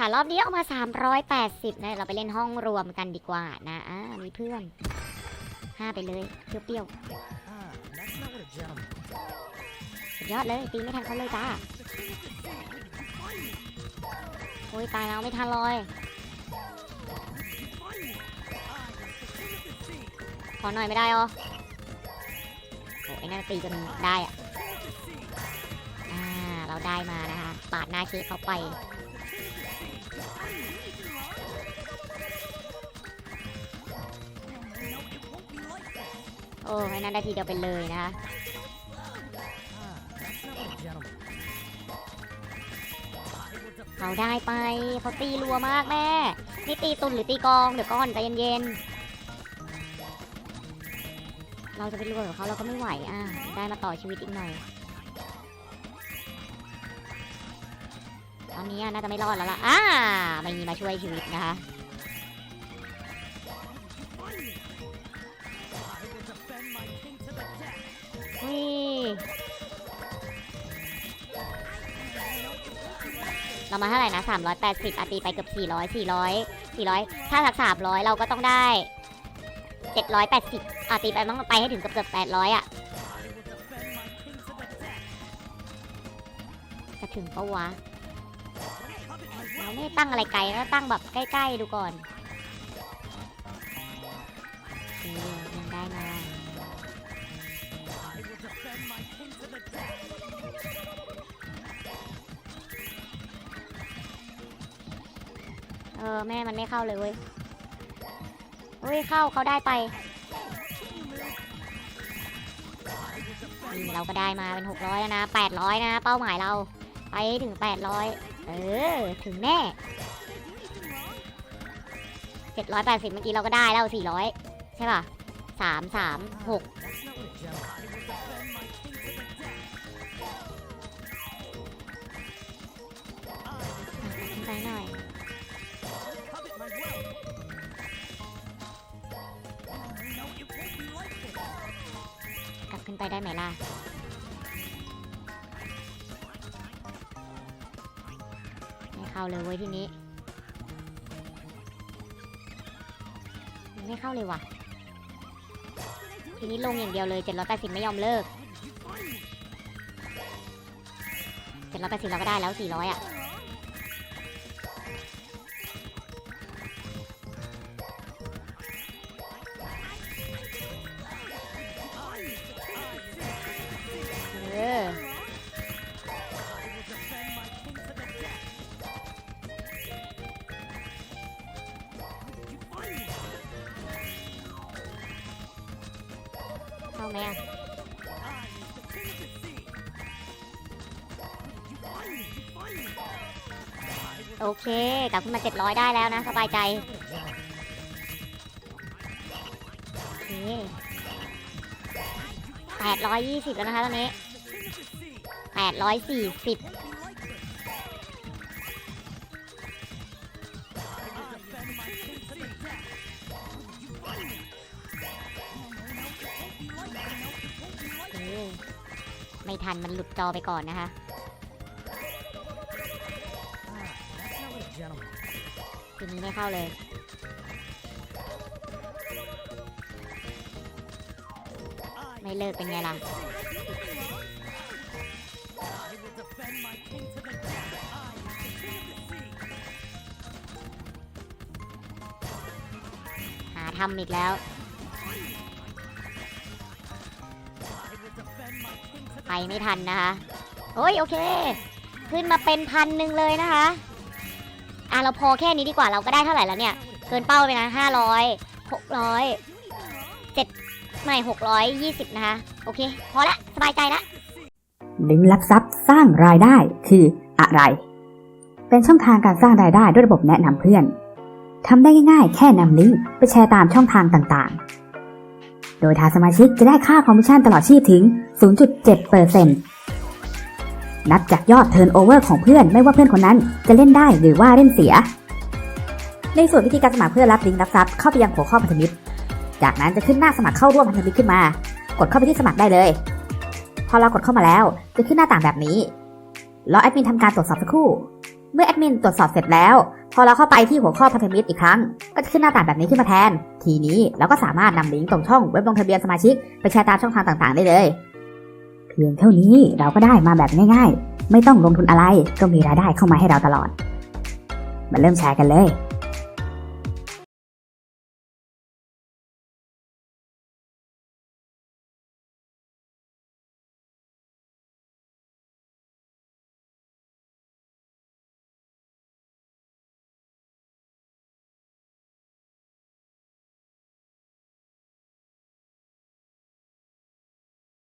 ค่ะรอบนี้เอามา 380นะเราไปเล่นห้องรวมกันดีกว่านะอ่ามีเพื่อนห้าไปเลยเปรี้ยวๆสุดยอดเลยตีไม่ทันเขาเลยจ้าโอ้ยตายแล้วไม่ทันเลยขอหน่อยไม่ได้หรอโอ้ยนั่นตีจนได้อะอ่าเราได้มานะคะปาดหน้าเคเขาไป โอ้ยนั่นได้ทีเดียวไปเลยนะคะเขาได้ไปเขาตีรัวมากแม่ นี่ตีตุนหรือตีกอง เดี๋ยวก่อนใจเย็นๆ เราจะไปรัวกับเขาเราก็ไม่ไหวอะได้มาต่อชีวิตอีกหน่อย ตอนนี้น่าจะไม่รอดแล้วล่ะอ่าไม่มีมาช่วยชีวิตนะคะ อุ้ยเรามาเท่าไหร่นะ 380อาตีไปเกือบ400 400 400 ถ้าสัก 300 เราก็ต้องได้ 780อาตีไปต้องไปให้ถึงเกือบเกือบ800 อะ จะถึงปะวะ เราไม่ตั้งอะไรไกลเราตั้งแบบใกล้ ๆ ดูก่อนยังได้มา เออแม่มันไม่เข้าเลยเว้ยเฮ้ยเข้าเขาได้ไปเราก็ได้มาเป็นหกร้อยแล้วนะแปดร้อยนะ เป้าหมายเรา ไปถึงแปดร้อยเออ ถึงแน่เจ็ดร้อยแปดสิบเมื่อกี้เราก็ได้แล้วสี่ร้อยใช่ป่ะสามสามหก That's not what a gentleman. ไปหน่อย ไปได้ไหมล่ะ ไม่เข้าเลยเว้ยทีนี้ ไม่เข้าเลยว่ะ ทีนี้ลงอย่างเดียวเลย 780 ไม่ยอมเลิก 780 เราก็ได้แล้ว 400 อะ ไหมอะโอเค กลับขึ้นมา700ได้แล้วนะ สบายใจโอเค820แล้วนะคะตอนนี้840เทันมันหลุดจอไปก่อนนะคะทีนี้ไม่เข้าเลย ไม่เลิกเป็นไงล่ะหาทำอีกแล้ว ไปไม่ทันนะคะโอ้ยโอเค ขึ้นมาเป็นพันหนึ่งเลยนะคะ อะเราพอแค่นี้ดีกว่าเราก็ได้เท่าไหร่แล้วเนี่ย เกินเป้าไปนะห้าร้อยหกร้อยเจ็ดไม่หกร้อยยี่สิบนะคะ โอเค พอละ สบายใจละลิงก์ลักทรัพย์สร้างรายได้คืออะไร เป็นช่องทางการสร้างรายได้ด้วยระบบแนะนำเพื่อนทำได้ง่ายๆ แค่นำลิงก์ไปแชร์ตามช่องทางต่างๆ โดยทางสมาชิกจะได้ค่าคอมมิชชั่นตลอดชีพถึง 0.7%นับจากยอดเทิร์นโอเวอร์ของเพื่อนไม่ว่าเพื่อนคนนั้นจะเล่นได้หรือว่าเล่นเสีย ในส่วนวิธีการสมัครเพื่อรับลิงก์รับทรัพย์เข้าไปยังหัวข้อพันธมิตร จากนั้นจะขึ้นหน้าสมัครเข้าร่วมพันธมิตรขึ้นมา กดเข้าไปที่สมัครได้เลย พอเรากดเข้ามาแล้วจะขึ้นหน้าต่างแบบนี้รอแอดมินทำการตรวจสอบสักครู่ เมื่อแอดมินตรวจสอบเสร็จแล้ว พอเราเข้าไปที่หัวข้อพันธมิตรอีกครั้ง ก็จะขึ้นหน้าต่างแบบนี้ขึ้นมาแทน ทีนี้เราก็สามารถนำลิงก์ตรงช่องเว็บลงทะเบียนสมาชิกไปแชร์ตามช่องทางต่างๆ ได้เลย เพียงเท่านี้เราก็ได้มาแบบง่ายๆ ไม่ต้องลงทุนอะไรก็มีรายได้เข้ามาให้เราตลอด มาเริ่มแชร์กันเลย